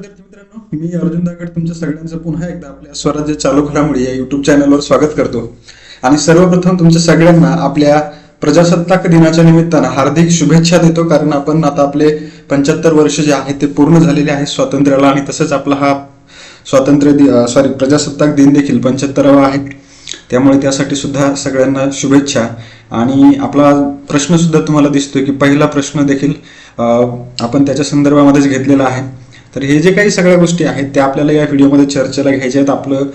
विद्यार्थी मित्रांनो मी अर्जुन दागड तुमच्या सगळ्यांचं पुन्हा एकदा आपल्या स्वराज्य चालू घडामोडी या युट्यूब चॅनलवर स्वागत करतो. आणि सर्वप्रथम तुमच्या सगळ्यांना आपल्या प्रजासत्ताक दिनाच्या निमित्तानं हार्दिक शुभेच्छा देतो कारण आपण आता आपले पंच्याहत्तर वर्ष जे आहे ते पूर्ण झालेले आहे स्वातंत्र्याला आणि तसंच आपला हा स्वातंत्र्य सॉरी प्रजासत्ताक दिन देखील पंच्याहत्तरावा आहे. त्यामुळे त्यासाठी सुद्धा सगळ्यांना शुभेच्छा. आणि आपला प्रश्न सुद्धा तुम्हाला दिसतोय की पहिला प्रश्न देखील आपण त्याच्या संदर्भामध्येच घेतलेला आहे. तर हे जे काही सगळ्या गोष्टी आहेत त्या आपल्याला या व्हिडिओमध्ये चर्चेला घ्यायच्या आहेत. आपलं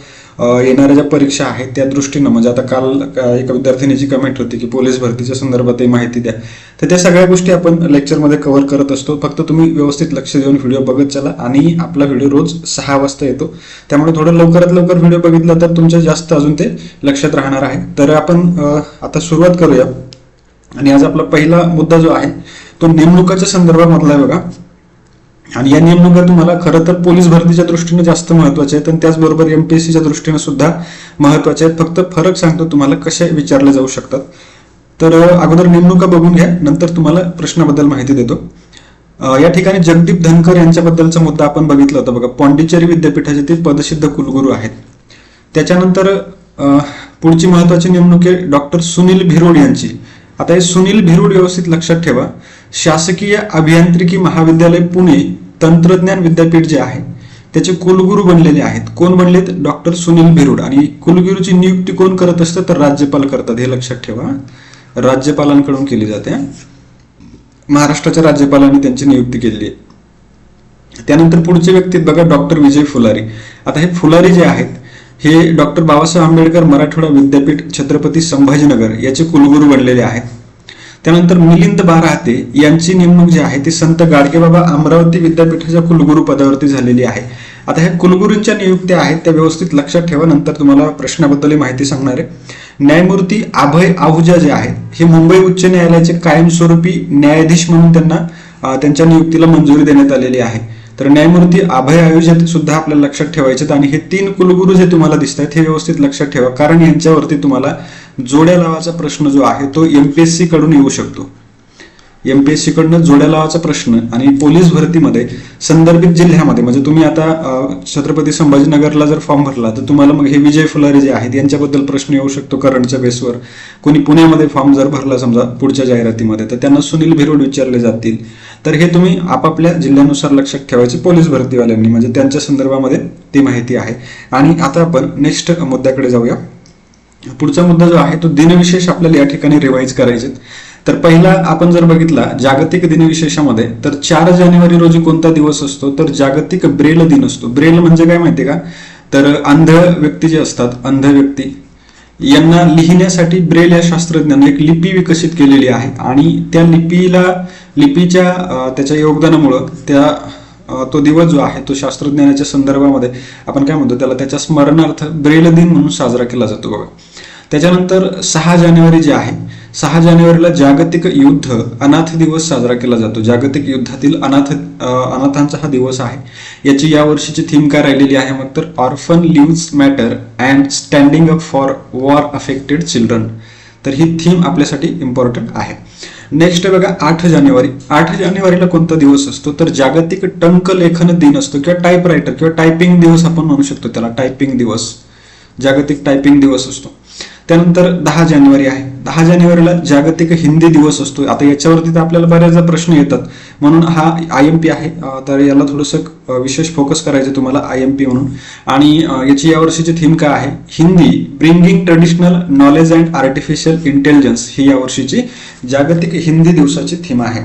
येणाऱ्या ज्या परीक्षा आहेत त्या दृष्टीनं म्हणजे आता काल अं, एका विद्यार्थिनीची कमेंट होती की पोलीस भरतीच्या संदर्भात माहिती द्या. तर त्या सगळ्या गोष्टी आपण लेक्चरमध्ये कव्हर करत असतो. फक्त तुम्ही व्यवस्थित लक्ष देऊन व्हिडिओ बघत चला आणि आपला व्हिडिओ रोज सहा वाजता येतो. त्यामुळे थोडं लवकरात लवकर व्हिडिओ बघितला तर तुमच्या जास्त अजून ते लक्षात राहणार आहे. तर आपण आता सुरुवात करूया. आणि आज आपला पहिला मुद्दा जो आहे तो नेमणुकाच्या संदर्भामधला आहे बघा. आणि या निवडणुका तुम्हाला खरं तर पोलीस भरतीच्या दृष्टीने जास्त महत्त्वाच्या आहेत आणि त्याचबरोबर एमपीएससीच्या दृष्टीने सुद्धा महत्त्वाच्या आहेत. फक्त फरक सांगतो तुम्हाला कशा विचारले जाऊ शकतात. तर अगोदर नेमणुका बघून घ्या नंतर तुम्हाला प्रश्नाबद्दल माहिती देतो. या ठिकाणी जगदीप धनकर यांच्याबद्दलचा मुद्दा आपण बघितला होता बघा. पॉंडिचेरी विद्यापीठाचे ते पदसिद्ध कुलगुरू आहेत. त्याच्यानंतर पुढची महत्वाची नेमणूक आहे डॉक्टर सुनील भिरोड यांची. आता हे सुनील भिरोड व्यवस्थित लक्षात ठेवा. शासकीय अभियांत्रिकी महाविद्यालय पुणे तंत्रज्ञान विद्यापीठ जे आहे त्याचे कुलगुरू बनलेले आहेत. कोण बनलेत? डॉक्टर सुनील भिरुड आणि कुलगुरूची नियुक्ती कोण करत असतं? तर राज्यपाल करतात. हे लक्षात ठेवा. राज्यपालांकडून केली जाते. महाराष्ट्राच्या राज्यपालांनी त्यांची नियुक्ती केलेली आहे. त्यानंतर पुढचे व्यक्ती बघा डॉक्टर विजय फुलारी. आता हे फुलारी जे आहेत हे डॉक्टर बाबासाहेब आंबेडकर मराठवाडा विद्यापीठ छत्रपती संभाजीनगर याचे कुलगुरू बनलेले आहेत. त्यानंतर मिलिंद बाराहते यांची नेमणूक जी आहे ती संत गाडगेबाबा अमरावती विद्यापीठाच्या कुलगुरू पदावरती झालेली आहे. आता ह्या कुलगुरूंच्या नियुक्त्या आहेत त्या व्यवस्थित लक्षात ठेवा नंतर तुम्हाला प्रश्नाबद्दल माहिती सांगणार आहे. न्यायमूर्ती अभय आहुजा जे आहेत हे मुंबई उच्च न्यायालयाचे कायमस्वरूपी न्यायाधीश म्हणून त्यांना त्यांच्या नियुक्तीला मंजुरी देण्यात आलेली आहे. तर न्यायमूर्ती अभय आयोजित सुद्धा आपल्याला लक्षात ठेवायचे आणि हे तीन कुलगुरू जे तुम्हाला दिसत आहेत हे व्यवस्थित लक्षात ठेवा कारण यांच्यावरती तुम्हाला जोड्या लावाचा प्रश्न जो आहे तो एमपीएससी कडून येऊ शकतो. एमपीएससी कडनं जोड्या लावाचा प्रश्न आणि पोलीस भरतीमध्ये संदर्भित जिल्ह्यामध्ये म्हणजे तुम्ही आता छत्रपती संभाजीनगरला जर फॉर्म भरला तर तुम्हाला मग हे विजय फुलारी जे आहेत यांच्याबद्दल प्रश्न येऊ शकतो करंटच्या बेसवर. कोणी पुण्यामध्ये फॉर्म जर भरला समजा पुढच्या जाहिरातीमध्ये तर त्यांना सुनील भिरोड विचारले जातील. तर हे तुम्ही आपापल्या जिल्ह्यानुसार लक्षात ठेवायचे पोलीस भरतीवाल्यांनी म्हणजे त्यांच्या संदर्भामध्ये ती माहिती आहे. आणि आता आपण नेक्स्ट मुद्द्याकडे जाऊया. पुढचा मुद्दा जो आहे तो दिनविशेष आपल्याला या ठिकाणी रिवाईज करायचे तर पहिला आपण जर बघितला जागतिक दिनविशेषामध्ये तर चार जानेवारी रोजी कोणता दिवस असतो? तर जागतिक ब्रेल दिन असतो. ब्रेल म्हणजे काय माहितीये का? तर अंध व्यक्ती जे असतात अंध व्यक्ती यांना लिहिण्यासाठी ब्रेल या शास्त्रज्ञांनी एक लिपी विकसित केलेली आहे. आणि त्या लिपीला लिपीच्या त्याच्या योगदानामुळं त्या तो दिवस जो आहे तो शास्त्रज्ञानाच्या संदर्भामध्ये आपण काय म्हणतो? त्याला त्याच्या स्मरणार्थ ब्रेल दिन म्हणून साजरा केला जातो बघा. त्याच्यानंतर सहा जानेवारी जे आहे सहा जानेवारीला जागतिक युद्ध अनाथ दिवस साजरा केला जातो. जागतिक युद्धातील अनाथ अनाथांचा हा दिवस आहे. याची या वर्षीची थीम काय राहिलेली आहे मग तर orphan lives matter and standing up for war affected children तर ही थीम आपल्यासाठी इम्पॉर्टंट आहे. नेक्स्ट बघा आठ जानेवारी. आठ जानेवारीला कोणता दिवस असतो? तर जागतिक टंक लेखन दिन असतो किंवा टाईप रायटर किंवा टायपिंग दिवस आपण म्हणू शकतो त्याला टायपिंग दिवस. जागतिक टायपिंग दिवस असतो. त्यानंतर दहा जानेवारी आहे. दहा जानेवारीला जागतिक हिंदी दिवस असतो आता याच्यावरती तर आपल्याला बऱ्याचदा प्रश्न येतात. म्हणून हा आय एम पी आहे. तर याला थोडंसं विशेष फोकस करायचं तुम्हाला आय एम पी म्हणून. आणि याची यावर्षीची थीम काय आहे? Hindi bringing traditional knowledge and artificial intelligence ही यावर्षीची जागतिक हिंदी दिवसाची थीम आहे.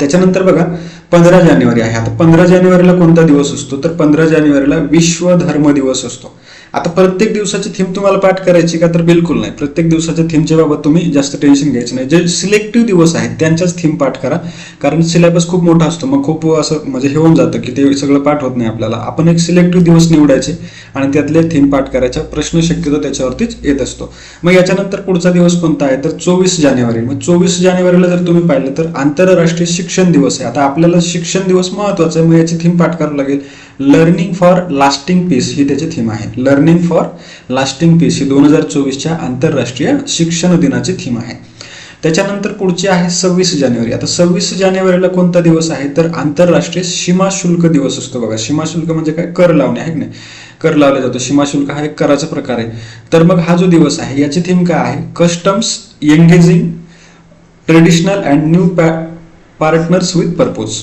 त्याच्यानंतर बघा पंधरा जानेवारी आहे. आता पंधरा जानेवारीला कोणता दिवस असतो? तर पंधरा जानेवारीला विश्व धर्म दिवस असतो. आता प्रत्येक दिवसाची थीम तुम्हाला पाठ करायची का तर बिलकुल नाही. प्रत्येक दिवसाच्या थीमच्या बाबत तुम्ही जास्त टेन्शन घ्यायचं नाही. जे सिलेक्टिव्ह दिवस आहेत त्यांच्याच थीम पाठ करा. कारण सिलेबस खूप मोठा असतो. मग खूप असं म्हणजे हे होऊन जातं की ते सगळं पाठ होत नाही आपल्याला. आपण एक सिलेक्टिव्ह दिवस निवडायचे आणि त्यातले थीम पाठ करायचा प्रश्न शक्यतो त्याच्यावरतीच येत असतो. मग याच्यानंतर पुढचा दिवस कोणता आहे? तर चोवीस जानेवारी. मग चोवीस जानेवारीला जर तुम्ही पाहिलं तर आंतरराष्ट्रीय शिक्षण दिवस आहे. आता आपल्याला शिक्षण दिवस महत्त्वाचा आहे. मग याची थीम पाठ करावं लागेल. लर्निंग फॉर लास्टिंग पीस ही त्याची थीम आहे. लर्निंग फॉर लास्टिंग पीस ही दोन हजार चोवीसच्या आंतरराष्ट्रीय शिक्षण दिनाची थीम आहे. त्याच्यानंतर पुढची आहे सव्वीस जानेवारी. आता सव्वीस जानेवारीला कोणता दिवस आहे? तर आंतरराष्ट्रीय सीमा शुल्क दिवस असतो बघा. सीमा शुल्क म्हणजे काय? कर लावणे आहे की नाही? कर लावला जातो. सीमा शुल्क हा एक कराचा प्रकार आहे. तर मग हा जो दिवस आहे याची थीम काय आहे? Customs engaging traditional and new partners with purpose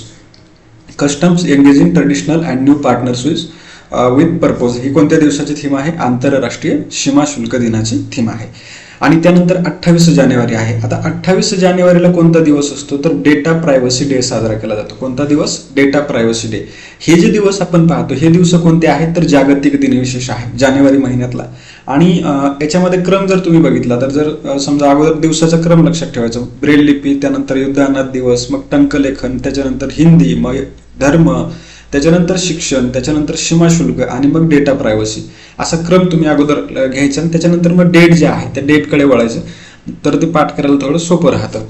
customs engaging traditional and new partners with with purpose ही कोणत्या दिवसाची थीम आहे? आंतरराष्ट्रीय सीमा शुल्क दिनाची थीम आहे. आणि त्यानंतर अठ्ठावीस जानेवारी आहे. आता अठ्ठावीस जानेवारीला कोणता दिवस असतो? तर डेटा प्रायव्हसी डे साजरा केला जातो. कोणता दिवस? डेटा प्रायव्हसी डे हे जे दिवस आपण पाहतो हे दिवस कोणते आहेत? तर जागतिक दिनविशेष आहे जानेवारी महिन्यातला. आणि याच्यामध्ये क्रम जर तुम्ही बघितला तर जर समजा अगोदर दिवसाचा क्रम लक्षात ठेवायचा. ब्रेल लिपी त्यानंतर युद्धानाथ दिवस मग टंकलेखन त्याच्यानंतर हिंदी मग धर्म त्याच्यानंतर शिक्षण त्याच्यानंतर सीमा शुल्क आणि मग डेटा प्रायव्हसी असा क्रम तुम्ही अगोदर घ्यायचा आणि त्याच्यानंतर मग डेट जे आहे त्या डेटकडे वळायचं. तर ते पाठ करायला थोडं सोपं राहतं.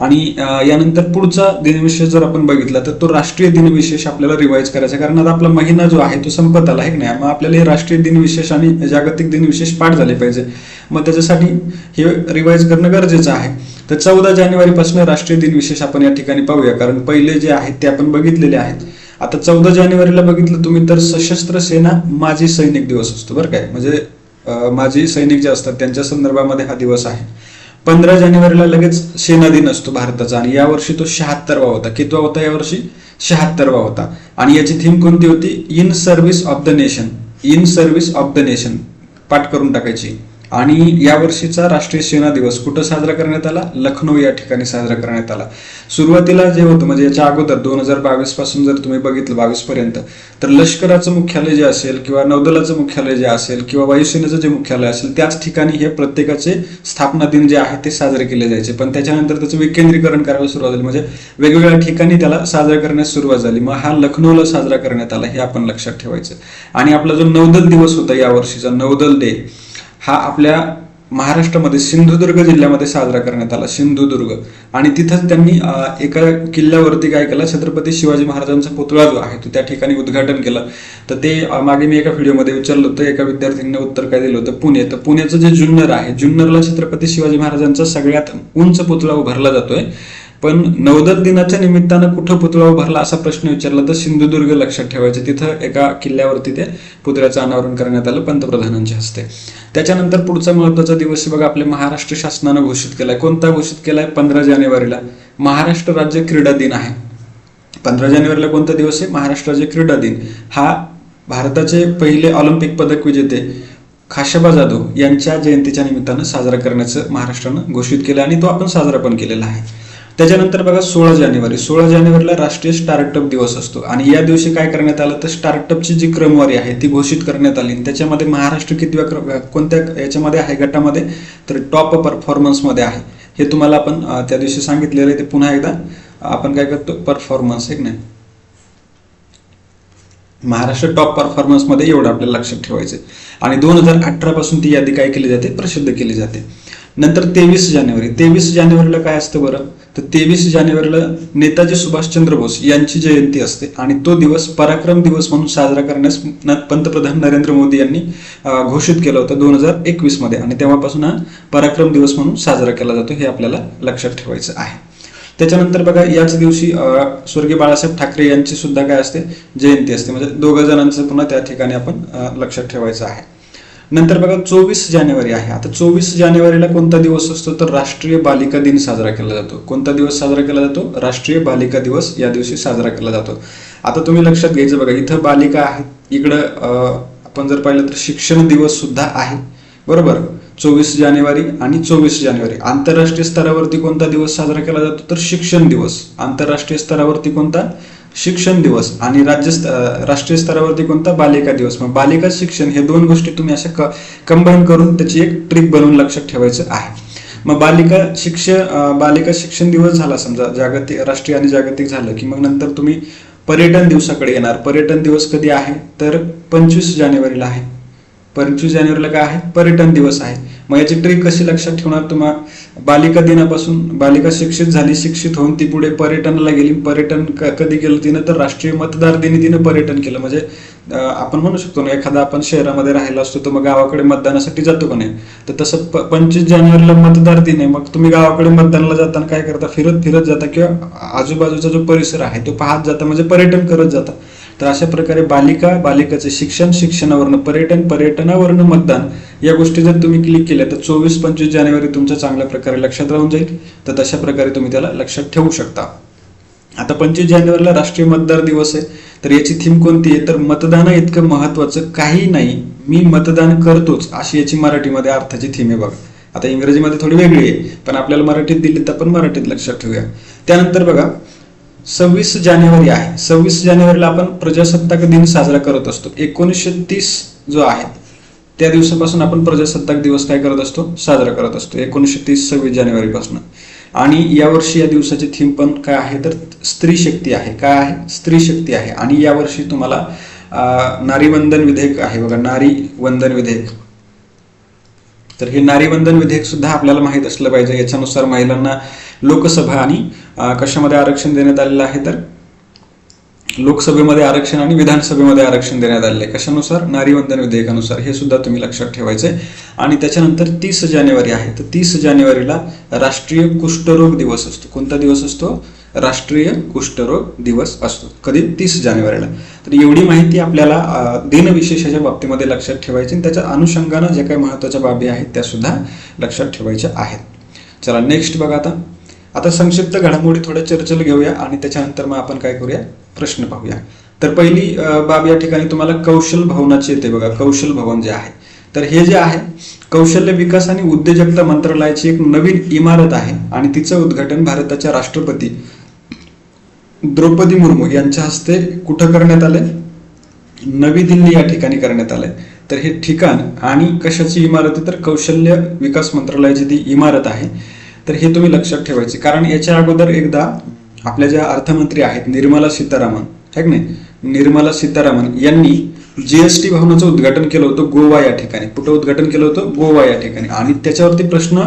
आणि यानंतर पुढचा दिनविशेष जर आपण बघितला तर तो राष्ट्रीय दिनविशेष आपल्याला रिवाईज करायचा. कारण आता आपला महिना जो आहे तो संपत आला आहे की नाही? मग आपल्याला हे राष्ट्रीय दिनविशेष आणि जागतिक दिनविशेष पाठ झाले पाहिजे. मग त्याच्यासाठी हे रिवाईज करणं गरजेचं आहे. तर चौदा जानेवारीपासून राष्ट्रीय दिनविशेष आपण या ठिकाणी पाहूया. कारण पहिले जे आहेत ते आपण बघितलेले आहेत. आता चौदा जानेवारीला बघितलं तुम्ही तर सशस्त्र सेना माजी सैनिक दिवस असतो बरं काय? म्हणजे माजी सैनिक जे असतात त्यांच्या संदर्भामध्ये हा दिवस आहे. पंधरा जानेवारीला लगेच सेना दिन असतो भारताचा आणि यावर्षी तो शहात्तरवा होता. कितवा होता यावर्षी? शहात्तरवा होता. आणि याची थीम कोणती होती? In service of the nation. In service of the nation. पाठ करून टाकायची. आणि या वर्षीचा राष्ट्रीय सेना दिवस कुठं साजरा करण्यात आला? लखनौ या ठिकाणी साजरा करण्यात आला. सुरुवातीला जे होतं म्हणजे याच्या अगोदर दोन हजार बावीसपासून जर तुम्ही बघितलं बावीस पर्यंत तर लष्कराचं मुख्यालय जे असेल किंवा नौदलाचं मुख्यालय जे असेल किंवा वायुसेनेचं जे मुख्यालय असेल त्याच ठिकाणी हे प्रत्येकाचे स्थापना दिन जे आहे ते साजरे केले जायचे. पण त्याच्यानंतर त्याचं विकेंद्रीकरण करायला सुरुवात झाली. म्हणजे वेगवेगळ्या ठिकाणी त्याला साजरा करण्यास सुरुवात झाली. मग हा लखनौला साजरा करण्यात आला हे आपण लक्षात ठेवायचं. आणि आपला जो नौदल दिवस होता या वर्षीचा नौदल डे हा आपल्या महाराष्ट्रामध्ये सिंधुदुर्ग जिल्ह्यामध्ये साजरा करण्यात आला सिंधुदुर्ग. आणि तिथंच त्यांनी एका किल्ल्यावरती काय केलं छत्रपती शिवाजी महाराजांचा पुतळा जो आहे तो त्या ठिकाणी उद्घाटन केलं. तर ते मागे मी एका व्हिडिओमध्ये विचारलं होतं एका विद्यार्थ्यांनी उत्तर काय दिलं होतं पुणे. तर पुण्याचं जे जुन्नर आहे जुन्नरला छत्रपती शिवाजी महाराजांचा सगळ्यात उंच पुतळा उभारला जातोय. पण नवदत दिनाच्या निमित्तानं कुठं पुतळा उभारला असा प्रश्न विचारला तर सिंधुदुर्ग लक्षात ठेवायचं. तिथं एका किल्ल्यावरती ते पुतळ्याचं अनावरण करण्यात आलं पंतप्रधानांच्या हस्ते. त्याच्यानंतर पुढचा महत्त्वाचा दिवस बघा आपल्या महाराष्ट्र शासनानं घोषित केलाय. कोणता घोषित केलाय? पंधरा जानेवारीला. महाराष्ट्र राज्य क्रीडा दिन आहे. पंधरा जानेवारीला कोणता दिवस आहे? महाराष्ट्र राज्य क्रीडा दिन. हा भारताचे पहिले ऑलिम्पिक पदक विजेते खाशाबा जाधव यांच्या जयंतीच्या निमित्तानं साजरा करण्याचं महाराष्ट्रानं घोषित केलं आणि तो आपण साजरा पण केलेला आहे. त्याच्यानंतर बघा सोळा जानेवारी. सोळा जानेवारीला राष्ट्रीय स्टार्टअप दिवस असतो. आणि या दिवशी काय करण्यात आलं तर स्टार्टअपची जी क्रमवारी आहे ती घोषित करण्यात आली. आणि त्याच्यामध्ये महाराष्ट्र कितव्या क्रम कोणत्या याच्यामध्ये आहे गटामध्ये? तर टॉप परफॉर्मन्समध्ये आहे. हे तुम्हाला आपण त्या दिवशी सांगितलेलं आहे. ते पुन्हा एकदा आपण काय करतो? परफॉर्मन्स एक की नाही. महाराष्ट्र टॉप परफॉर्मन्समध्ये एवढं आपल्याला लक्षात ठेवायचं आहे. आणि दोन हजार अठरा पासून ती यादी काय केली जाते? प्रसिद्ध केली जाते. नंतर तेवीस जानेवारी. तेवीस जानेवारीला काय असतं बरं? तर तेवीस जानेवारीला नेताजी सुभाषचंद्र बोस यांची जयंती असते आणि तो दिवस पराक्रम दिवस म्हणून साजरा करण्यास न- पंतप्रधान नरेंद्र मोदी यांनी घोषित केलं होतं दोन हजार एकवीसमध्ये. आणि तेव्हापासून हा पराक्रम दिवस म्हणून साजरा केला जातो हे आपल्याला लक्षात ठेवायचं आहे. त्याच्यानंतर बघा याच दिवशी स्वर्गीय बाळासाहेब ठाकरे यांची सुद्धा काय असते? जयंती असते. म्हणजे दोघं जणांचं पुन्हा त्या ठिकाणी आपण लक्षात ठेवायचं आहे. नंतर बघा चोवीस जानेवारी आहे. आता चोवीस जानेवारीला कोणता दिवस असतो? तर राष्ट्रीय बालिका दिन साजरा केला जातो. कोणता दिवस साजरा केला जातो? राष्ट्रीय बालिका दिवस या दिवशी साजरा केला जातो. आता तुम्ही लक्षात घ्यायचं बघा इथं बालिका आहेत. इकडं आपण जर पाहिलं तर शिक्षण दिवस सुद्धा आहे. बरोबर? चोवीस जानेवारी आणि चोवीस जानेवारी. आंतरराष्ट्रीय स्तरावरती कोणता दिवस साजरा केला जातो? तर शिक्षण दिवस. आंतरराष्ट्रीय स्तरावरती कोणता? शिक्षण दिवस आणि राज्य राष्ट्रीय स्तरावरती कोणता बालिका दिवस? मग बालिका शिक्षण हे दोन गोष्टी तुम्ही अशा कंबाईन करून त्याची एक ट्रिक बनवून लक्षात ठेवायचं आहे. मग बालिका शिक्षण बालिका शिक्षण दिवस झाला समजा जागतिक राष्ट्रीय आणि जागतिक झालं की मग नंतर तुम्ही पर्यटन दिवसाकडे येणार. पर्यटन दिवस कधी आहे? तर पंचवीस जानेवारीला आहे. पंचवीस जानेवारीला काय आहे? पर्यटन दिवस आहे. मग याची ट्रिक कशी लक्षात ठेवणार तुम्हा? बालिका दिनापासून बालिका शिक्षित झाली शिक्षित होऊन ती पुढे पर्यटनाला गेली. पर्यटन क- कधी केलं तिनं? तर राष्ट्रीय मतदार दिनी तिनं पर्यटन केलं. म्हणजे आपण म्हणू शकतो ना एखादा आपण शहरामध्ये राहिला असतो तर मग गावाकडे मतदानासाठी जातो का नाही? तर तसं प- पंचवीस जानेवारीला मतदार दिन आहे. मग तुम्ही गावाकडे मतदानाला जाताना काय करता? फिरत फिरत जाता किंवा आजूबाजूचा जो परिसर आहे तो पाहत जाता. म्हणजे पर्यटन करत जाता. तर अशा प्रकारे बालिका बालिकाचे शिक्षण शिक्षणावरनं पर्यटन पर्यटनावरनं मतदान या गोष्टी जर तुम्ही क्लिक केल्या तर चोवीस पंचवीस जानेवारी तुमच्या चांगल्या प्रकारे लक्षात राहून जाईल. तर तशा प्रकारे तुम्ही त्याला लक्षात ठेवू शकता. आता पंचवीस जानेवारीला राष्ट्रीय मतदार दिवस आहे. तर याची थीम कोणती आहे? तर मतदान इतकं महत्वाचं काही नाही. मी मतदान करतोच अशी याची मराठीमध्ये अर्थाची थीम आहे बघा. आता इंग्रजीमध्ये थोडी वेगळी आहे पण आपल्याला मराठीत दिली तर आपण मराठीत लक्षात ठेवूया. त्यानंतर बघा सव्वीस जानेवारी आहे. सव्वीस जानेवारीला आपण प्रजासत्ताक दिन साजरा करत असतो. एकोणीसशे तीस जो आहे त्या दिवसापासून आपण प्रजासत्ताक दिवस काय करत असतो? साजरा करत असतो. एकोणीसशे तीस सव्वीस जानेवारी पासून आणि यावर्षी या दिवसाची थीम पण काय आहे? तर स्त्री शक्ती आहे. काय आहे? स्त्री शक्ती आहे. आणि यावर्षी तुम्हाला नारीवंदन विधेयक आहे. बघा नारी वंदन विधेयक. तर हे नारीवंदन विधेयक सुद्धा आपल्याला माहीत असलं पाहिजे. याच्यानुसार महिलांना लोकसभा आणि कशामध्ये आरक्षण देण्यात आलेलं आहे तर? लोकसभेमध्ये आरक्षण आणि विधानसभेमध्ये आरक्षण देण्यात आलेले आहे. कशानुसार? नारीवंदन विधेयकानुसार. हे सुद्धा तुम्ही लक्षात ठेवायचे आणि त्याच्यानंतर तीस जानेवारी आहे. तर तीस जानेवारीला राष्ट्रीय कुष्ठरोग दिवस असतो. कोणता दिवस असतो? राष्ट्रीय कुष्ठरोग दिवस असतो. कधी? तीस जानेवारीला. तर एवढी माहिती आपल्याला दिनविशेषाच्या बाबतीमध्ये लक्षात ठेवायची आणि त्याच्या अनुषंगानं ज्या काही महत्त्वाच्या बाबी आहेत त्या सुद्धा लक्षात ठेवायच्या आहेत. चला नेक्स्ट बघा आता. आता संक्षिप्त घडामोडी थोड्या चर्चेला घेऊया आणि त्याच्यानंतर मग आपण काय करूया? प्रश्न पाहूया. तर पहिली बाब या ठिकाणी तुम्हाला कौशल भवनाची येते बघा. कौशल भवन जे आहे. तर हे जे आहे कौशल्य विकास आणि उद्योजकता मंत्रालयाची एक नवीन इमारत आहे आणि तिचं उद्घाटन भारताच्या राष्ट्रपती द्रौपदी मुर्मू यांच्या हस्ते कुठं करण्यात आले नवी दिल्ली या ठिकाणी करण्यात आलंय. तर हे ठिकाण आणि कशाची इमारत आहे? तर कौशल्य विकास मंत्रालयाची ती इमारत आहे. तर हे तुम्ही लक्षात ठेवायचे. कारण याच्या अगोदर एकदा आपल्या ज्या अर्थमंत्री आहेत निर्मला सीतारामन है नाही? निर्मला सीतारामन यांनी जीएसटी भवनाचं उद्घाटन केलं होतं गोवा या ठिकाणी. कुठं उद्घाटन केलं होतं? गोवा या ठिकाणी. आणि त्याच्यावरती प्रश्न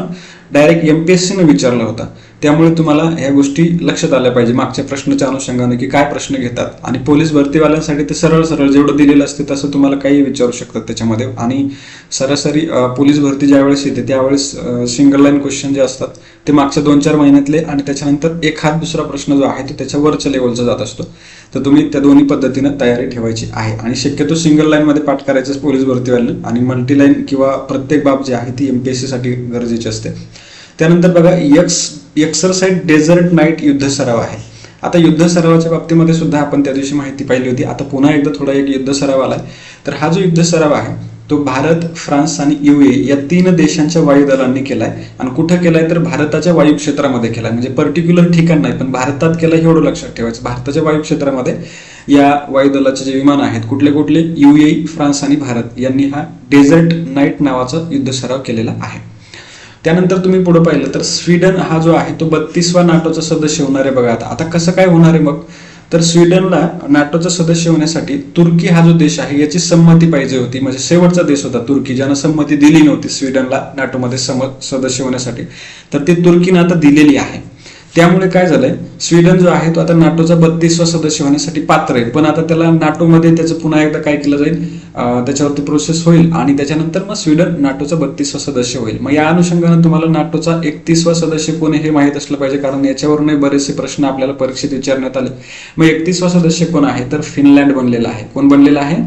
डायरेक्ट एमपीएससी ने विचारला होता. त्यामुळे तुम्हाला या गोष्टी लक्षात आल्या पाहिजे मागच्या प्रश्नाच्या अनुषंगाने की काय प्रश्न घेतात. आणि पोलीस भरतीवाल्यांसाठी ते सरळ सरळ जेवढं दिलेलं असते तसं तुम्हाला काही विचारू शकतात त्याच्यामध्ये. आणि सरासरी पोलीस भरती ज्यावेळेस येते त्यावेळेस सिंगल लाईन क्वेश्चन जे असतात ते मागच्या दोन चार महिन्यातले आणि त्याच्यानंतर एखाद दुसरा प्रश्न जो आहे तो त्याच्या वरच्या लेवलचा जात असतो. तर तुम्ही त्या दोन्ही पद्धतीनं तयारी ठेवायची आहे. आणि शक्यतो सिंगल लाईनमध्ये पाठ करायचं पोलीस भरतीवाल्यानं. आणि मल्टी लाईन किंवा प्रत्येक बाब जी आहे ती एमपीएससी साठी गरजेची असते. त्यानंतर बघा यक्स एक्सरसाइज डेझर्ट नाईट युद्ध सराव आहे. आता युद्ध सरावाच्या बाबतीमध्ये सुद्धा आपण त्या दिवशी माहिती पाहिली होती. आता पुन्हा एकदा थोडा एक युद्ध सराव आलाय. तर हा जो युद्ध सराव आहे तो भारत फ्रान्स आणि युए या तीन देशांच्या वायुदलांनी केलाय. आणि कुठं केलाय तर भारताच्या वायू क्षेत्रामध्ये केलाय. म्हणजे पर्टिक्युलर ठिकाण नाही पण भारतात केलाय एवढं लक्षात ठेवायचं. भारताच्या वायू क्षेत्रामध्ये या वायुदलाचे जे विमान आहेत कुठले कुठले? युए फ्रान्स आणि भारत यांनी हा डेझर्ट नाईट नावाचा युद्ध सराव केलेला आहे. त्यानंतर तुम्ही पुढे पाहिलं तर स्वीडन हा जो आहे तो बत्तीसवा नाटोचा सदस्य होणार आहे बघा आता. आता कसं काय होणार आहे मग? तर स्वीडनला नाटोचा सदस्य होण्यासाठी तुर्की हा जो देश आहे याची संमती पाहिजे होती. म्हणजे शेवटचा देश होता तुर्की ज्यानं संमती दिली नव्हती स्वीडनला नाटोमध्ये सम सदस्य होण्यासाठी. तर ती तुर्कीनं आता दिलेली आहे. त्यामुळे काय झालंय? स्वीडन जो आहे तो आता नाटोचा बत्तीसवा सदस्य होण्यासाठी पात्र आहे. पण आता त्याला नाटोमध्ये त्याचं पुन्हा एकदा काय केलं जाईल? त्याच्यावरती प्रोसेस होईल आणि त्याच्यानंतर मग स्वीडन नाटोचा बत्तीसवा सदस्य होईल. मग या अनुषंगानं तुम्हाला नाटोचा एकतीसवा सदस्य कोण हे माहीत असलं पाहिजे कारण याच्यावरून बरेचसे प्रश्न आपल्याला परीक्षेत विचारण्यात आले. मग एकतीसवा सदस्य कोण आहे? तर फिनलँड बनलेला आहे. कोण बनलेला आहे?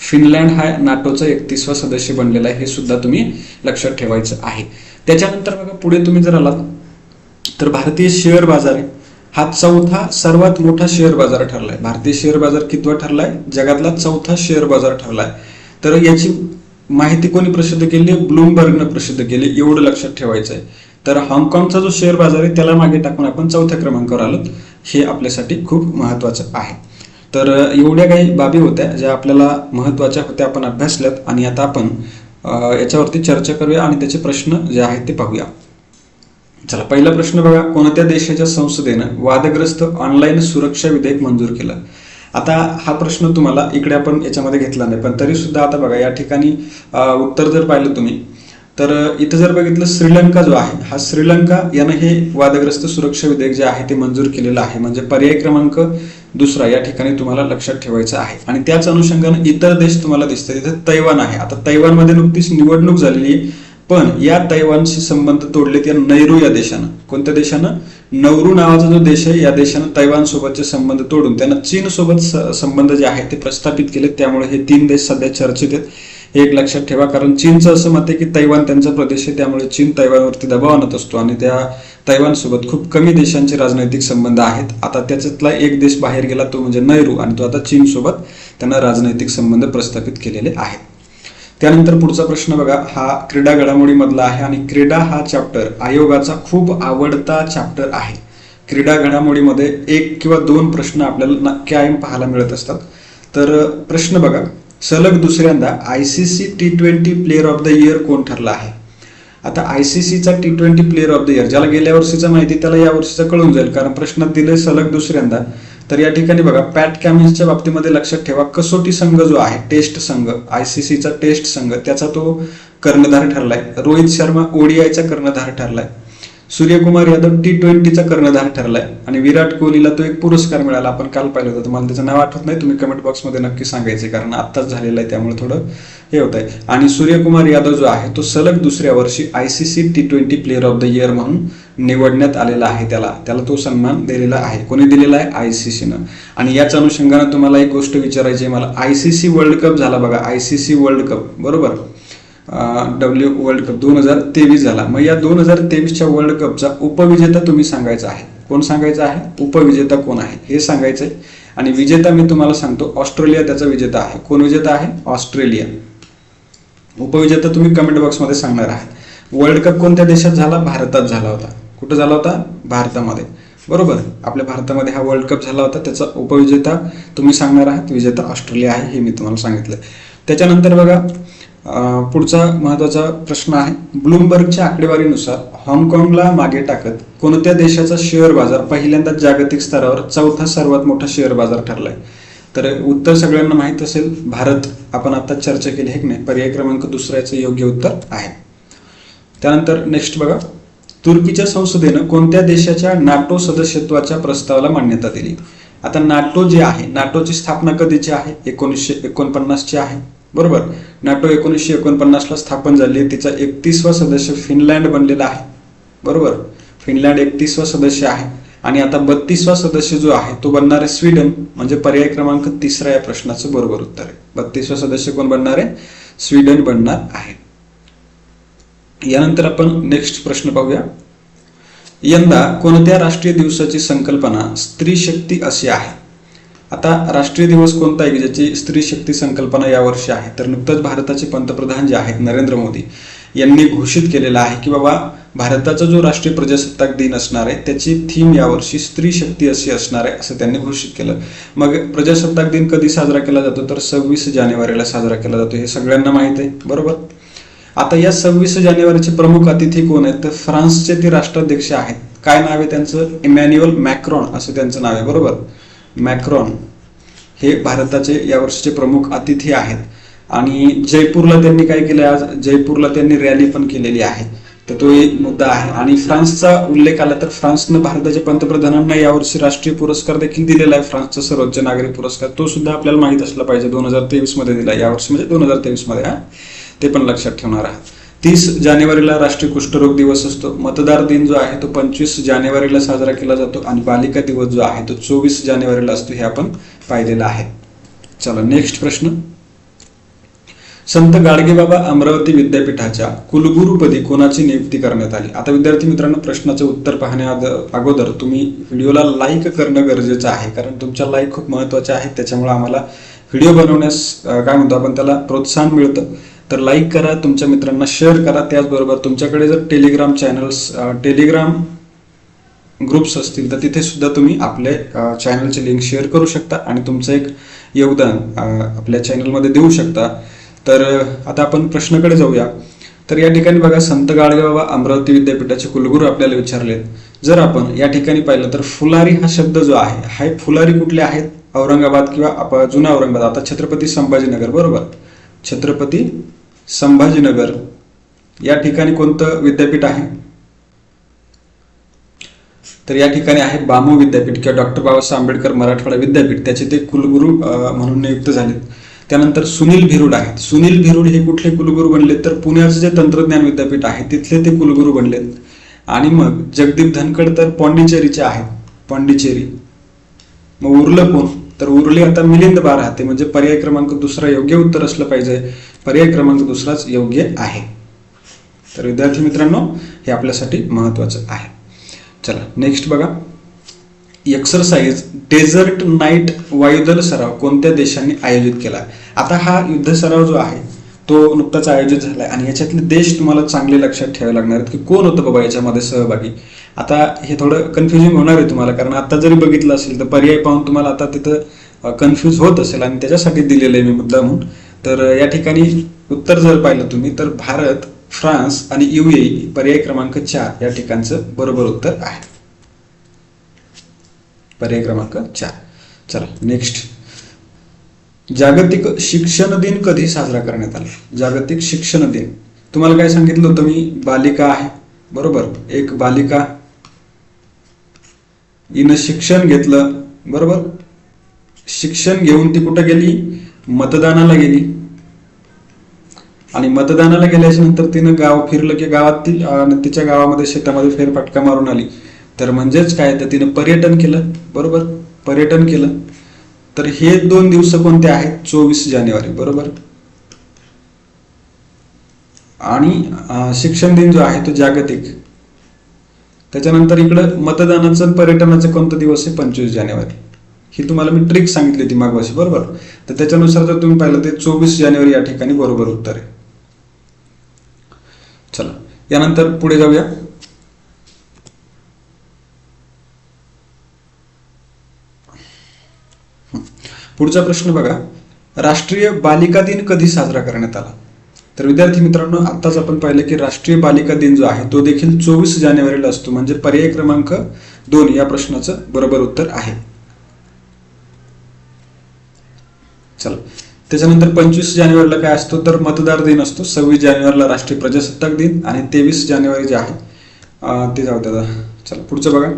फिनलँड हा नाटोचा एकतीसवा सदस्य बनलेला आहे हे सुद्धा तुम्ही लक्षात ठेवायचं आहे. त्याच्यानंतर बघा पुढे तुम्ही जर आलात तर भारतीय शेअर बाजार आहे. हा चौथा सर्वात मोठा शेअर बाजार ठरलाय. भारतीय शेअर बाजार कितवा ठरलाय? जगातला चौथा शेअर बाजार ठरलाय. तर याची माहिती कोणी प्रसिद्ध केली? ब्लूमबर्गनं प्रसिद्ध केली. एवढं लक्षात ठेवायचं आहे तर हाँगकाँगचा जो शेअर बाजार आहे त्याला मागे टाकून आपण चौथ्या क्रमांकावर आलो हे आपल्यासाठी खूप महत्वाचं आहे. तर एवढ्या काही बाबी होत्या ज्या आपल्याला महत्त्वाच्या होत्या आपण अभ्यासल्यात. आणि आता आपण याच्यावरती चर्चा करूया आणि त्याचे प्रश्न जे आहेत ते पाहूया. चला पहिला प्रश्न बघा. कोणत्या देशाच्या संसदेनं वादग्रस्त ऑनलाईन सुरक्षा विधेयक मंजूर केलं? आता हा प्रश्न तुम्हाला इकडे आपण याच्यामध्ये घेतला नाही पण तरी सुद्धा आता बघा या ठिकाणी उत्तर जर पाहिलं तुम्ही तर इथं जर बघितलं श्रीलंका जो आहे हा श्रीलंका यानं हे वादग्रस्त सुरक्षा विधेयक जे आहे ते मंजूर केलेलं आहे. म्हणजे पर्याय क्रमांक दुसरा या ठिकाणी तुम्हाला लक्षात ठेवायचं आहे. आणि त्याच अनुषंगानं इतर देश तुम्हाला दिसतात तिथे तैवान आहे. आता तैवानमध्ये नुकतीच निवडणूक झालेली आहे. पण या तैवानशी संबंध तोडलेत या नैरू या देशानं. कोणत्या देशानं? नवरू नावाचा जो देश आहे या देशानं तैवान सोबतचे संबंध तोडून त्यांना चीन सोबत स- संबंध जे आहेत ते प्रस्थापित केले त्यामुळे हे तीन देश सध्या चर्चेत आहेत. हे एक लक्षात ठेवा कारण चीनचं असं मत आहे की तैवान त्यांचा प्रदेश आहे त्यामुळे चीन तैवानवरती दबाव आणत असतो आणि त्या तैवान सोबत खूप कमी देशांचे राजनैतिक संबंध आहेत. आता त्याच्यातला एक देश बाहेर गेला तो म्हणजे नैरू आणि तो आता चीन सोबत त्यांना राजनैतिक संबंध प्रस्थापित केलेले आहेत. त्यानंतर पुढचा प्रश्न बघा. हा क्रीडा घडामोडीमधला आहे आणि क्रीडा हा चॅप्टर आयोगाचा खूप आवडता चॅप्टर आहे. क्रीडा घडामोडीमध्ये एक किंवा दोन प्रश्न आपल्याला न- कायम पाहायला मिळत असतात. तर प्रश्न बघा. सलग दुसऱ्यांदा I C C T twenty player of the year कोण ठरला आहे? आता आय सी सीचा T twenty player of the year ज्याला गेल्या वर्षीचा माहिती त्याला या वर्षीचा कळून जाईल. कारण प्रश्नात दिले सलग दुसऱ्यांदा. तर या ठिकाणी बघा पॅट कॅमिन्सच्या बाबतीमध्ये लक्षात ठेवा कसोटी संघ जो आहे टेस्ट संघ आय सी सीचा टेस्ट संघ त्याचा तो कर्णधार ठरलाय. रोहित शर्मा ओडीआयचा कर्णधार ठरलाय. सूर्यकुमार यादव टी ट्वेंटीचा कर्णधार ठरलाय आणि विराट कोहलीला तो एक पुरस्कार मिळाला. आपण काल पाहिलं होतं. तुम्हाला त्याचं नाव आठवत नाही? तुम्ही कमेंट बॉक्समध्ये नक्की सांगायचे कारण आत्ताच झालेलं आहे त्यामुळे थोडं हे होत आहे आणि सूर्यकुमार यादव जो आहे तो सलग दुसऱ्या वर्षी I C C T twenty player of the year म्हणून निवडण्यात आलेला आहे त्याला. त्याला तो सन्मान दिलेला आहे. कोणी दिलेला आहे? आय सी सीनं आणि याच अनुषंगानं तुम्हाला एक गोष्ट विचारायची आहे. मला I C C world cup झाला बघा. I C C world cup बरोबर? डब्ल्यू वर्ल्ड कप दोन हजार तेवीस झाला. मग या दोन हजार तेवीसच्या वर्ल्ड कपचा उपविजेता तुम्ही सांगायचा आहे. कोण सांगायचा आहे? उपविजेता कोण आहे? हे सांगायचं आहे आणि विजेता मी तुम्हाला सांगतो ऑस्ट्रेलिया त्याचा विजेता आहे. कोण विजेता आहे? ऑस्ट्रेलिया. उपविजेता तुम्ही कमेंट बॉक्समध्ये सांगणार आहात वर्ल्ड कप कोणत्या देशात झाला? भारतात झाला होता. कुठं झाला होता? भारतामध्ये. बरोबर? आपल्या भारतामध्ये हा वर्ल्ड कप झाला होता. त्याचा उपविजेता तुम्ही सांगणार आहात. विजेता ऑस्ट्रेलिया आहे हे मी तुम्हाला सांगितलं. त्याच्यानंतर बघा पुढचा महत्त्वाचा प्रश्न आहे. ब्लूमबर्गच्या आकडेवारीनुसार हाँगकाँगला मागे टाकत कोणत्या देशाचा शेअर बाजार पहिल्यांदा जागतिक स्तरावर चौथा सर्वात मोठा शेअर बाजार ठरलाय? तर उत्तर सगळ्यांना माहीत असेल भारत आपण आता चर्चा केली हे नाही? पर्याय क्रमांक दुसऱ्याचं योग्य उत्तर आहे. त्यानंतर नेक्स्ट बघा. तुर्कीच्या संसदेनं कोणत्या देशाच्या नाटो सदस्यत्वाच्या प्रस्तावाला मान्यता दिली? आता नाटो जे आहे नाटोची स्थापना कधीची आहे? एकोणीसशे एकोणपन्नासची आहे. बरोबर. नाटो एकोणीसशे एकोणपन्नासला स्थापन झाली. आहे. तिचा एकतीसवा सदस्य फिनलँड बनलेला आहे. बरोबर. फिनलँड एकतीसवा सदस्य आहे. आणि आता बत्तीसवा सदस्य जो आहे तो बनणार आहे स्वीडन. म्हणजे पर्याय क्रमांक तिसरा या प्रश्नाचं बरोबर उत्तर आहे. बत्तीसवा सदस्य कोण बनणार आहे? स्वीडन बनणार आहे. यानंतर आपण नेक्स्ट प्रश्न पाहूया. यंदा कोणत्या राष्ट्रीय दिवसाची संकल्पना स्त्री शक्ती अशी आहे? आता राष्ट्रीय दिवस कोणता आहे की ज्याची स्त्री शक्ती संकल्पना यावर्षी आहे? तर नुकतंच भारताचे पंतप्रधान जे आहेत नरेंद्र मोदी यांनी घोषित केलेला आहे की बाबा भारताचा जो राष्ट्रीय प्रजासत्ताक दिन असणार आहे त्याची थीम यावर्षी स्त्री शक्ती अशी असणार आहे असं त्यांनी घोषित केलं. मग प्रजासत्ताक दिन कधी साजरा केला जातो? तर सव्वीस जानेवारीला साजरा केला जातो हे सगळ्यांना माहीत आहे बरोबर? आता या सव्वीस जानेवारीचे प्रमुख अतिथी कोण आहेत? तर फ्रान्सचे ते राष्ट्राध्यक्ष आहेत. काय नाव आहे त्यांचं? इमॅन्युअल मॅक्रॉन असं त्यांचं नाव आहे बरोबर? मॅक्रॉन हे भारताचे यावर्षीचे प्रमुख अतिथी आहेत. आणि जयपूरला त्यांनी काय केलं आज? जयपूरला त्यांनी रॅली पण केलेली आहे. तर तो एक मुद्दा आहे. आणि फ्रान्सचा उल्लेख आला तर फ्रान्सनं भारताच्या पंतप्रधानांना यावर्षी राष्ट्रीय पुरस्कार देखील दिलेला आहे. फ्रान्सचा सर्वोच्च नागरिक पुरस्कार. तो सुद्धा आपल्याला माहीत असला पाहिजे. दोन हजार तेवीसमध्ये दिला यावर्षी म्हणजे दोन हजार तेवीसमध्ये ते पण लक्षात ठेवणार आहात. तीस जानेवारीला राष्ट्रीय कुष्ठरोग दिवस असतो. मतदार दिन जो आहे तो पंचवीस जानेवारीला साजरा केला जातो आणि बालिका दिवस जो आहे तो चोवीस जानेवारीला असतो हे आपण पाहिलेलं आहे. चला नेक्स्ट प्रश्न. संत गाडगेबाबा अमरावती विद्यापीठाच्या कुलगुरुपदी कोणाची नियुक्ती करण्यात आली? आता विद्यार्थी मित्रांनो प्रश्नाचं उत्तर पाहण्या अगोदर तुम्ही व्हिडिओला लाईक करणं गरजेचं आहे. कारण तुमच्या लाईक खूप महत्त्वाच्या आहेत. त्याच्यामुळे आम्हाला व्हिडिओ बनवण्यास काय म्हणतो आपण त्याला प्रोत्साहन मिळतं. तर लाईक करा तुमच्या मित्रांना शेअर करा. त्याचबरोबर तुमच्याकडे जर टेलिग्राम चॅनल्स टेलिग्राम ग्रुप्स असतील तर तिथे सुद्धा तुम्ही आपले चॅनलचे लिंक शेअर करू शकता आणि तुमचं एक योगदान आपल्या चॅनलमध्ये देऊ शकता. तर आता आपण प्रश्नाकडे जाऊया. तर या ठिकाणी बघा संत गाडगेबाबा अमरावती विद्यापीठाचे कुलगुरू आपल्याला विचारलेत. जर आपण या ठिकाणी पाहिलं तर फुलारी हा शब्द जो आहे हा फुलारी कुठले आहेत? औरंगाबाद किंवा आप- जुना औरंगाबाद आता छत्रपती संभाजीनगर बरोबर? छत्रपती संभाजीनगर या ठिकाणी कोणतं विद्यापीठ आहे? तर या ठिकाणी आहे बामो विद्यापीठ किंवा डॉक्टर बाबासाहेब आंबेडकर मराठवाडा विद्यापीठ. त्याचे ते कुलगुरू म्हणून नियुक्त झालेत. त्यानंतर सुनील भिरुड आहेत. सुनील भिरुड हे कुठले कुलगुरू बनले तर पुण्याचं जे तंत्रज्ञान विद्यापीठ आहे तिथले ते कुलगुरू बनलेत. आणि मग जगदीप धनखड तर पॉंडिचेरीचे आहेत. पॉंडिचेरी. मग उरलं कोण? तर उरले आता मिलिंद बार राहते म्हणजे पर्याय क्रमांक दुसरा योग्य उत्तर असलं पाहिजे. पर्याय क्रमांक दुसराच योग्य आहे. तर विद्यार्थी मित्रांनो हे आपल्यासाठी महत्वाचं आहे. चला नेक्स्ट बघा. एक्सरसाइज डेझर्ट नाईट वायुदल सराव कोणत्या देशांनी आयोजित केला? आता हा युद्ध सराव जो आहे तो नुकताच आयोजित झालाय आणि याच्यातले देश तुम्हाला चांगले लक्षात ठेवावे लागणार आहेत की कोण होतं बाबा याच्यामध्ये सहभागी? आता हे थोडं कन्फ्युजिंग होणार आहे तुम्हाला कारण आता जरी बघितलं असेल तर पर्याय पाहून तुम्हाला आता तिथं कन्फ्यूज होत असेल आणि त्याच्यासाठी दिलेलं आहे मी मुद्दा म्हणून. तर या ठिकाणी उत्तर जर पाहिलं तुम्ही तर भारत फ्रान्स आणि युएई पर्याय क्रमांक चार या ठिकाणचं बरोबर उत्तर आहे. पर्याय क्रमांक चार. चला नेक्स्ट जागतिक शिक्षण दिन कधी साजरा करण्यात आला? जागतिक शिक्षण दिन. तुम्हाला काय सांगितलं होतं मी? बालिका आहे. बरोबर? एक बालिका. हिनं शिक्षण घेतलं. बरोबर? शिक्षण घेऊन ती कुठं गेली? मतदानाला गेली. आणि मतदानाला गेल्याच्यानंतर तिनं गाव फिरलं की गावात ती तिच्या गावामध्ये शेतामध्ये फेरफटका मारून आली. तर म्हणजेच काय तर तिनं पर्यटन केलं. बरोबर? पर्यटन केलं. तर हे दोन दिवस कोणते आहेत? चोवीस जानेवारी. बरोबर? आणि शिक्षण दिन जो आहे तो जागतिक. त्याच्यानंतर इकडं मतदानाचं आणि पर्यटनाचं कोणता दिवस आहे? पंचवीस जानेवारी. ही तुम्हाला मी ट्रिक सांगितली होती मागवाशी बरोबर? तर त्याच्यानुसार जर तुम्ही पाहिलं ते चोवीस जानेवारी या ठिकाणी बरोबर उत्तर आहे. यानंतर पुढे जाऊया. पुढचा प्रश्न बघा. राष्ट्रीय बालिका दिन कधी साजरा करण्यात आला? तर विद्यार्थी मित्रांनो आताच आपण पाहिलं की राष्ट्रीय बालिका दिन जो आहे तो देखील चोवीस जानेवारीला असतो. म्हणजे पर्याय क्रमांक दोन या प्रश्नाचं बरोबर उत्तर आहे. चला. त्याच्यानंतर पंचवीस जानेवारीला काय असतो तर मतदार दिन असतो. सव्वीस जानेवारीला राष्ट्रीय प्रजासत्ताक दिन आणि तेवीस जानेवारी जे आहे ते जाऊ द्या चला पुढचं बघा.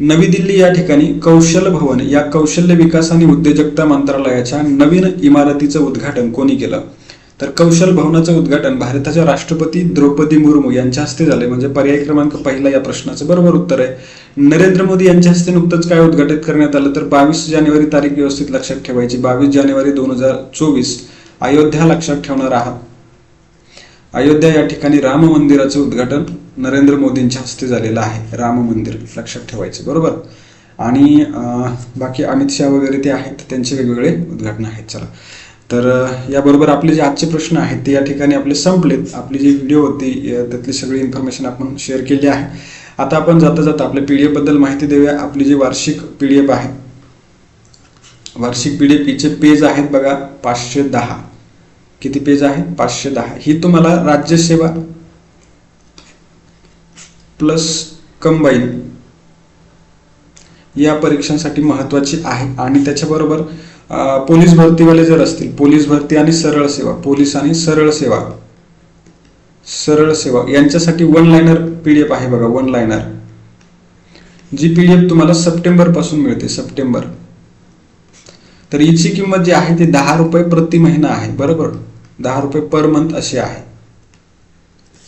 नवी दिल्ली या ठिकाणी कौशल भवन या कौशल्य विकास आणि उद्योजकता मंत्रालयाच्या नवीन इमारतीचं उद्घाटन कोणी केलं? तर कौशल भवनाचं उद्घाटन भारताच्या राष्ट्रपती द्रौपदी मुर्मू यांच्या हस्ते झाले म्हणजे पर्याय क्रमांक पहिला या प्रश्नाचं बरोबर उत्तर आहे. नरेंद्र मोदी यांच्या हस्ते नुकतंच काय उद्घाटित करण्यात आलं? तर बावीस जानेवारी तारीख व्यवस्थित लक्षात ठेवायची. बावीस जानेवारी दोन हजार चोवीस. अयोध्या लक्षात ठेवणार आहात. अयोध्या या ठिकाणी राम मंदिराचं उद्घाटन नरेंद्र मोदींच्या हस्ते झालेलं आहे. राम मंदिर लक्षात ठेवायचे. बरोबर? आणि अं, बाकी अमित शहा वगैरे ते आहेत. त्यांचे वेगवेगळे उद्घाटन आहेत. चला. तर याबरोबर आपले जे आजचे प्रश्न आहेत ते या ठिकाणी आपले संपलेत. आपली जी व्हिडिओ होती त्यातली सगळी इन्फॉर्मेशन आपण शेअर केली आहे. आता आपण जाता जाता आपल्या पी डी एफबद्दल माहिती देऊया. आपली जी वार्षिक पी डी एफ आहे वार्षिक पी डी एफचे पेज आहेत बघा पाचशे दहा. किती पेज आहेत? पाचशे दहा. ही तुम्हाला राज्यसेवा प्लस कंबाईन या परीक्षांसाठी महत्वाची आहे. आणि त्याच्याबरोबर पोलीस भरतीवाले जर असतील पोलीस भरती आणि सरळ सेवा पोलीस आणि सरळ सेवा सरळ सेवा यांच्यासाठी वन लाईनर पीडीएफ आहे बघा वन लाईनर जी पीडीएफ तुम्हाला सप्टेंबरपासून मिळते सप्टेंबर. तर हिची किंमत जी आहे ती दहा रुपये प्रति महिना आहे बरोबर? दहा रुपये पर मंथ अशी आहे.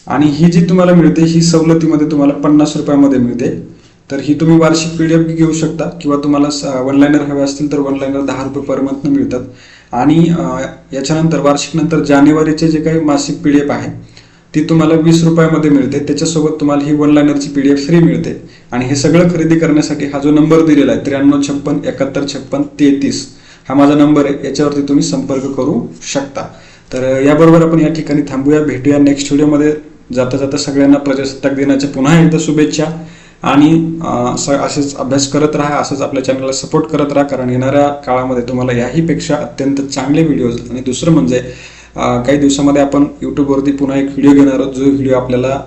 आणि ही जी तुम्हाला मिळते ही सवलतीमध्ये तुम्हाला पन्नास रुपयामध्ये मिळते. तर ही तुम्ही वार्षिक पीडीएफ घेऊ शकता किंवा तुम्हाला वन लाईनर हवे असतील तर वन लाईनर दहा रुपये पर मंथ मिळतात. आणि याच्यानंतर वार्षिक नंतर जानेवारीचे जे काही मासिक पीडीएफ आहे ती तुम्हाला वीस रुपयामध्ये मिळते. त्याच्यासोबत तुम्हाला ही वन लाईनरची पीडीएफ फ्री मिळते. आणि हे सगळं खरेदी करण्यासाठी हा जो नंबर दिलेला आहे त्र्याण्णव छप्पन एकाहत्तर छप्पन तेहतीस हा माझा नंबर आहे. याच्यावरती तुम्ही संपर्क करू शकता. तर याबरोबर आपण या ठिकाणी थांबूया. भेटूया नेक्स्ट व्हिडिओमध्ये जाता जाता सगळ्यांना प्रजासत्ताक दिनाच्या पुन्हा एकदा शुभेच्छा. आणि असेच अभ्यास करत राहा असंच आपल्या चॅनलला सपोर्ट करत राहा कारण येणाऱ्या काळामध्ये तुम्हाला याहीपेक्षा अत्यंत चांगले व्हिडिओज आणि दुसरं म्हणजे काही दिवसामध्ये आपण यूट्यूबवरती पुन्हा एक व्हिडिओ घेणार आहोत जो व्हिडिओ आपल्याला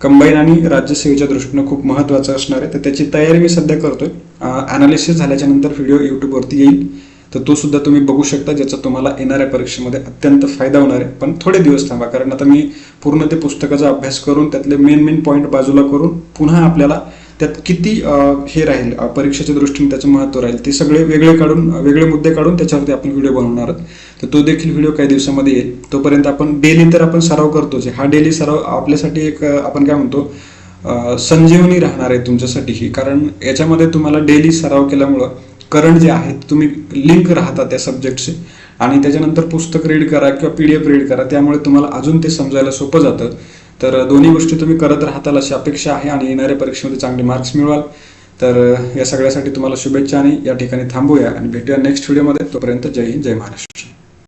कंबाईन आणि राज्यसेवेच्या दृष्टीनं खूप महत्त्वाचं असणार आहे. तर त्याची तयारी मी सध्या करतोय. अनालिसिस झाल्याच्यानंतर व्हिडिओ यूट्यूबवरती येईल. तर तो सुद्धा तुम्ही बघू शकता ज्याचा तुम्हाला येणाऱ्या परीक्षेमध्ये अत्यंत फायदा होणार आहे. पण थोडे दिवस थांबा कारण आता मी पूर्ण ते पुस्तकाचा अभ्यास करून त्यातले मेन मेन पॉईंट बाजूला करून पुन्हा आपल्याला त्यात किती हे राहील परीक्षेच्या दृष्टीने त्याचं महत्त्व राहील ते सगळे वेगळे काढून वेगळे मुद्दे काढून त्याच्यावरती आपण व्हिडिओ बनवणार आहोत. तर तो देखील व्हिडिओ काही दिवसामध्ये येईल. तोपर्यंत आपण डेली तर आपण सराव करतोच आहे. हा डेली सराव आपल्यासाठी एक आपण काय म्हणतो संजीवनी राहणार आहे तुमच्यासाठी ही. कारण याच्यामध्ये तुम्हाला डेली सराव केल्यामुळं करंट जे आहेत तुम्ही लिंक राहता त्या सब्जेक्टचे आणि त्याच्यानंतर पुस्तक रीड करा किंवा पी डी एफ रीड करा त्यामुळे तुम्हाला अजून ते समजायला सोपं जातं. तर दोन्ही गोष्टी तुम्ही करत राहताल अशी अपेक्षा आहे आणि येणाऱ्या परीक्षेमध्ये चांगले मार्क्स मिळवाल. तर या सगळ्यासाठी तुम्हाला शुभेच्छा आणि या ठिकाणी थांबूया आणि भेटूया नेक्स्ट व्हिडिओमध्ये तोपर्यंत जय हिंद जय महाराष्ट्र.